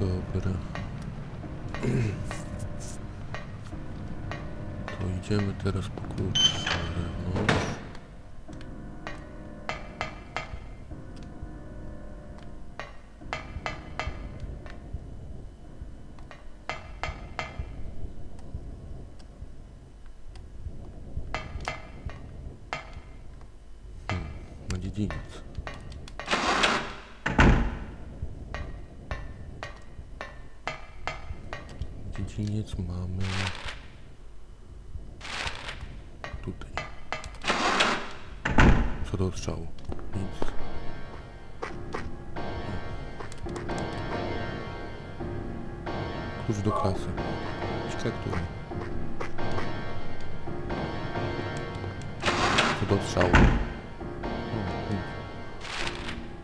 Dobra. To idziemy teraz po klucz na zewnątrz. Hmm, na dziedziniec. Dziedziniec mamy tutaj. Co do odstrzału? Nic. Klucz do klasy. Ciekawe, który. Co do odstrzału?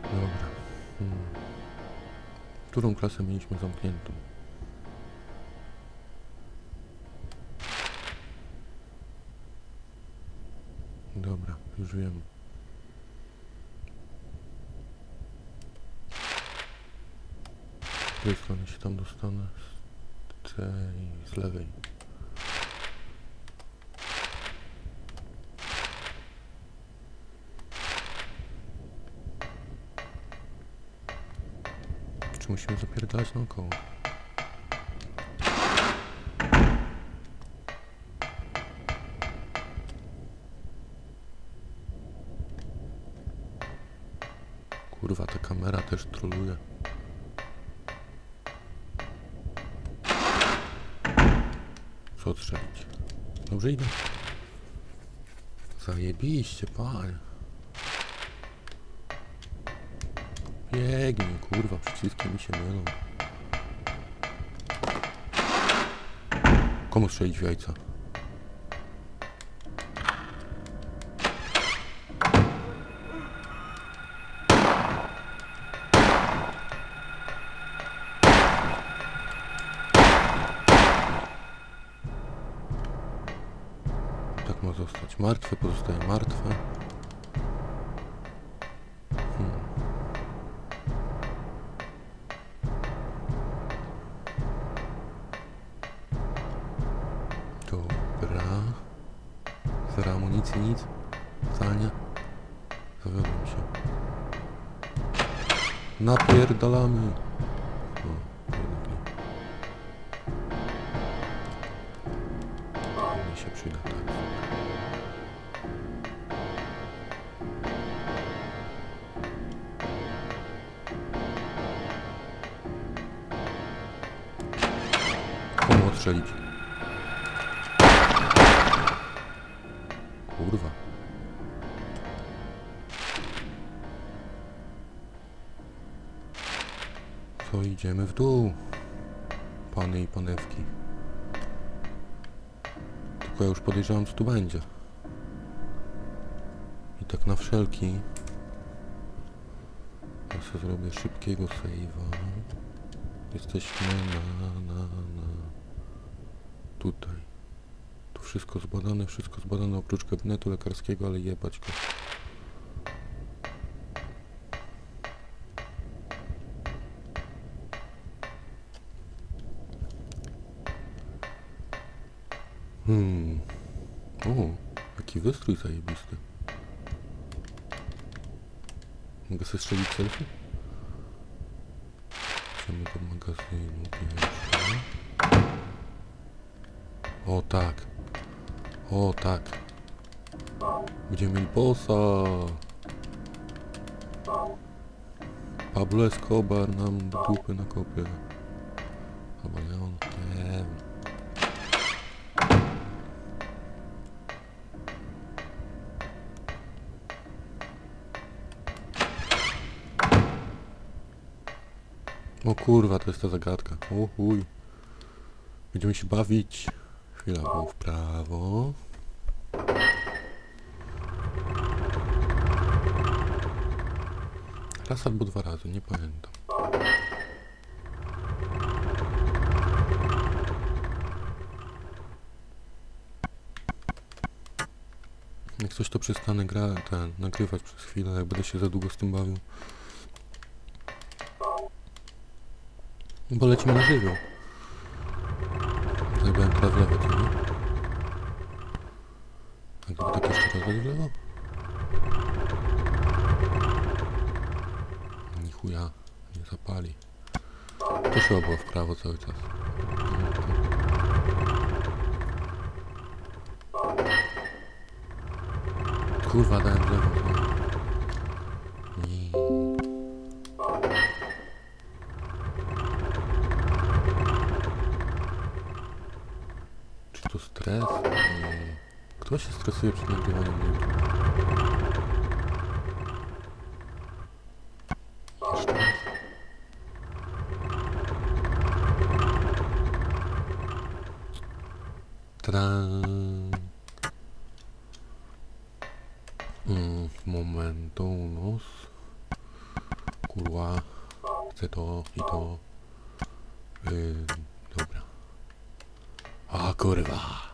Dobra. Hmm. Którą klasę mieliśmy zamkniętą? Już wiem. Tej strony się tam dostanę. Z tej, z lewej. Czy musimy zapierdalać naokoło? Kurwa, ta kamera też troluje. Co odstrzelić? Dobrze idę. Zajebiście, panie. Biegnij, kurwa, przyciski mi się mylą. Komu strzelić w jajca? Martwe pozostaje martwe. Hmm. Dobra. Zero amunicji, nic? Wcale? Zawiodłem się. Napierdalamy! Się przyda, tak. Komu odstrzelić? Kurwa. Co idziemy w dół? Pany i panewki. Tylko ja już podejrzewam co tu będzie. I tak na wszelki ja sobie zrobię szybkiego save'a. Jesteśmy na, na, na tutaj. Tu wszystko zbadane, wszystko zbadane oprócz gabinetu lekarskiego, ale jebać go. Hmm. O, jaki wystrój zajebisty. Mogę sobie strzelić selfie? Idziemy do magazynu pierwszy. O tak. O tak. Będziemy mieli bossa. Pablo Escobar nam dupy nakopie. Albo nie on, nie wiem. O kurwa, to jest ta zagadka. O chuj. Będziemy się bawić. Chwila, było w prawo. Raz albo dwa razy, nie pamiętam. Jak coś to przestanę gra, ten, nagrywać przez chwilę, jak będę się za długo z tym bawił. Bo lecimy na żywioł. Teraz w lewo, co nie? Gdyby tak jeszcze raz dać w lewo? Ni chuja, nie zapali. To trzeba było w prawo cały czas. Kurwa, dałem w lewo. Nie. Nie. Kto się stresuje przed nagrywaniem? Jeszcze raz. Tran. Mm, momentos. Kurwa. Chcę to i to. Yy, dobra. A kurwa.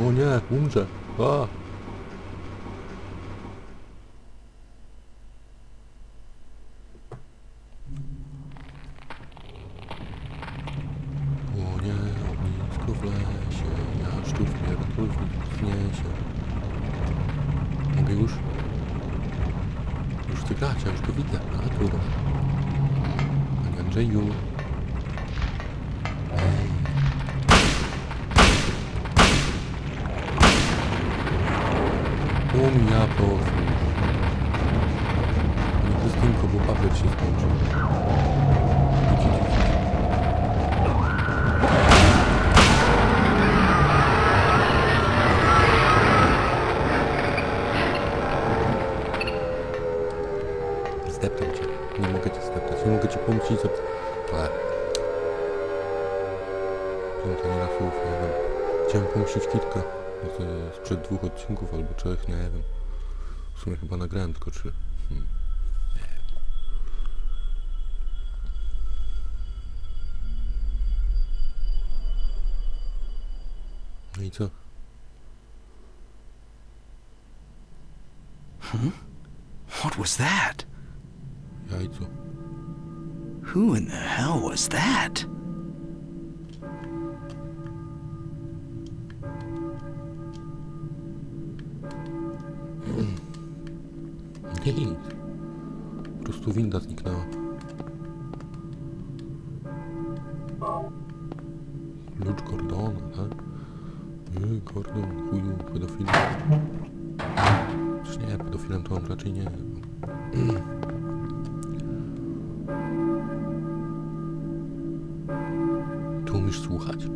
O nie, umrze. A. O nie, ognisko w lesie, jaszczur pierdol zniesie. Mogę już? Już chcę grać, ja już to widzę. A kurwa. Panie. Chyba nagrałem tylko trzy. Hmm. No i co? What was that? Jajco. Who in the hell was that? Prostu winda zniknęła. Klucz Gordona, tak? Nie, Gordon, chuju, pedofil. Przecież nie, pedofilem to on raczej nie. Ty umiesz słuchać?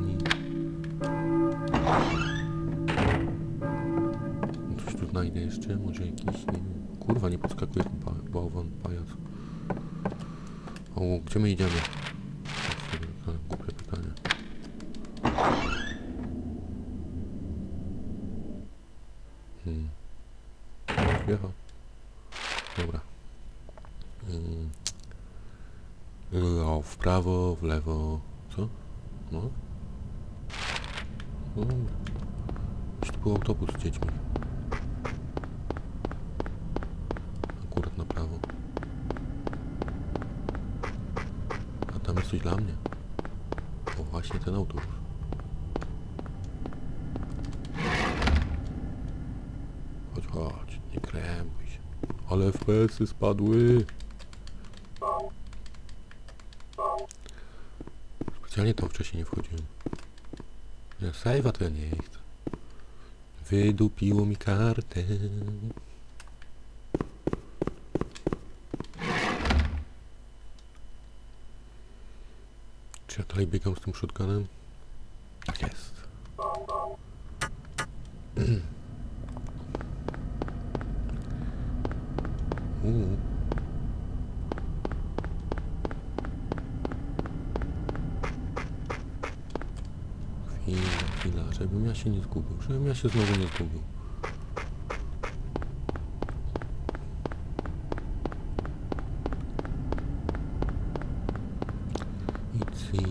Mi zamknęli. Coś tu znajdę jeszcze, może jakiś, nie wiem. Kurwa, nie podskakuje ten ba- bałwan, pajac. O, gdzie my idziemy? Takie Głupie pytanie. Hmm. Wjechał. Dobra. Mm. No, w prawo, w lewo. Co? No. No dobra. Już tu był autobus z dziećmi. Akurat na prawo. A tam jest coś dla mnie. O właśnie ten autobus. Chodź, chodź, nie krępuj się. Ale FPS-y spadły. Specjalnie tam wcześniej nie wchodziłem. Ja save'a to ja nie chcę. Wydupiło mi kartę. Czy ja dalej biegam z tym shotgunem? Tak jest. Uuu. Chwila, chwila, żebym ja się nie zgubił, żebym ja się znowu nie zgubił. Icy,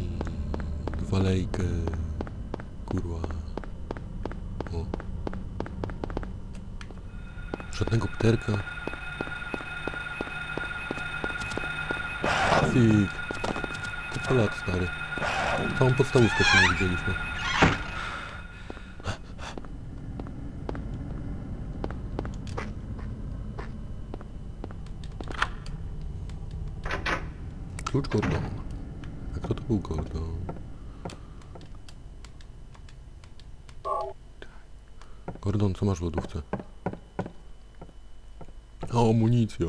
gwalejkę, kurwa. O. Żadnego pterka. Fik. To lat stary. Całą podstawówkę się nie widzieliśmy. Klucz Gordon. A kto to był Gordon? Gordon, co masz w lodówce? A, amunicja.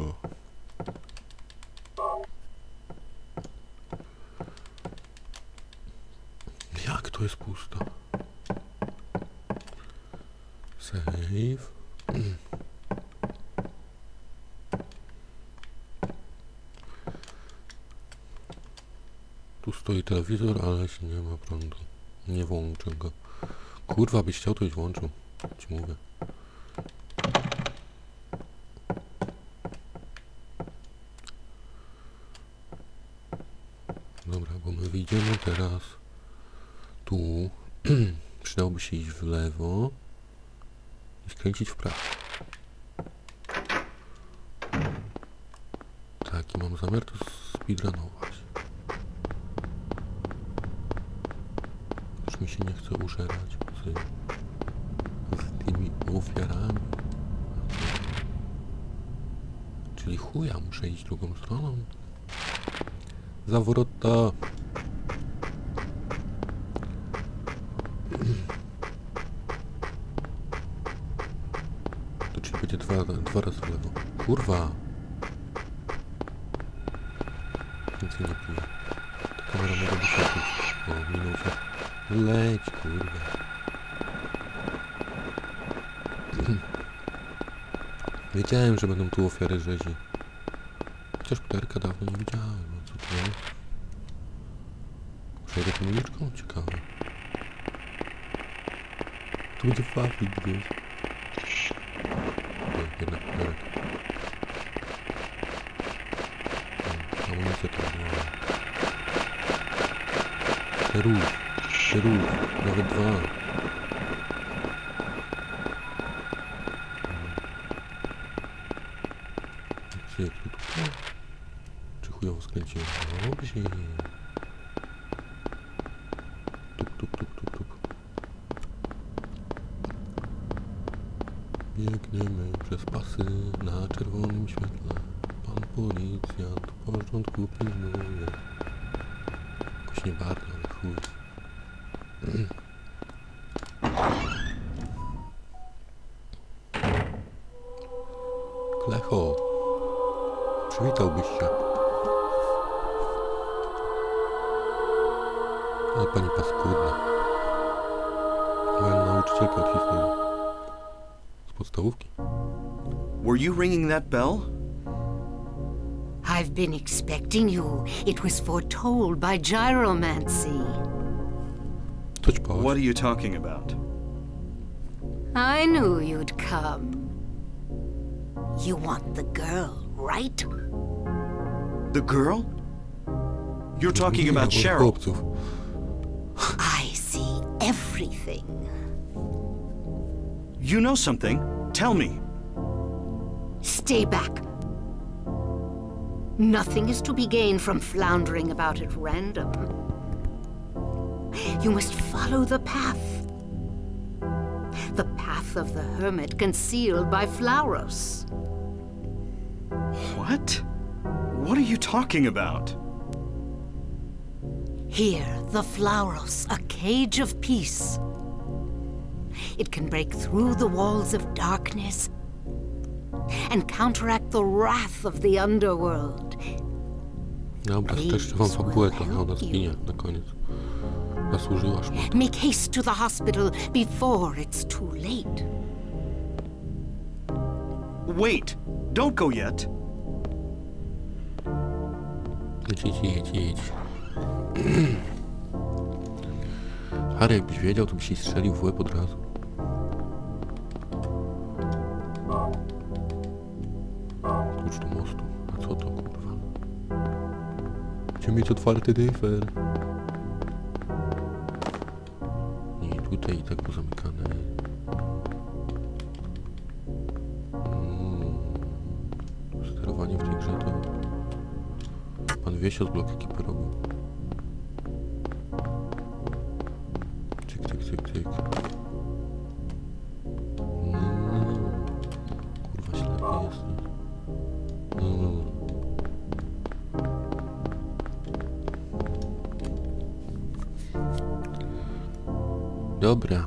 Jak to jest pusto? Save. Tu stoi telewizor, ale się nie ma prądu. Nie włączę go. Kurwa, byś chciał, to byś włączył. Ci mówię. Dobra, bo my wyjdziemy teraz tu. Przydałoby się iść w lewo i skręcić w prawo. Tak, i mam zamiar to speedrunować. Już mi się nie chce użerać z, z tymi ofiarami. Czyli chuja, muszę iść drugą stroną. Zawrota. To czyli będzie dwa, dwa razy w lewo. Kurwa! Więcej nie piję. Kamera może wyskoczyć. O, minucie. Leć, kurwa. Wiedziałem, że będą tu ofiary rzezi. Chociaż pterka dawno nie widziałem. No co to jest? Przejdę tą uliczką? Ciekawe. Tu będzie fabrik gdzieś. Nie, jednak pterek. O, Amunicja to była. Perów. Perów. Nawet dwa. Gdzie tu tutaj? Czy chujowo skręciłem? Dobrze. Tup, tup, tup, tup, tup. Biegniemy przez pasy na czerwonym świetle. Pan policjant w porządku pilnuje. Jakoś nie bardzo, ale chuj. Klecho, przywitałbyś się. Ale pani paskudna. Moja nauczycielka od historii. Z podstawówki. Were you ringing that bell? I've been expecting you. It was foretold by gyromancy. To ćpałaś? What are you talking about? I knew you'd come. You want the girl, right? The girl? You're talking about o Cheryl. I see everything. You know something? Tell me. Stay back. Nothing is to be gained from floundering about at random. You must follow the path. The path of the hermit concealed by Flauros. What? What are you talking about? Here, the Flauros, a cage of peace. It can break through the walls of darkness and counteract the wrath of the underworld. Dobra, to jeszcze wam fabułę trochę ona zginie na koniec. Zasłużyłaś mu. Make haste to the hospital before it's too late. Wait! Don't go yet! Jedź, jedź, jedź, jedź. Harry, jakbyś wiedział, to byś jej strzelił w łeb od razu. Klucz do mostu. A co to, kurwa? Chcę mieć otwarty dyfer. Tutaj i tak pozamykane. Mm. Sterowanie w tej grze to... Pan Wiesio z blok ekipy Dobra.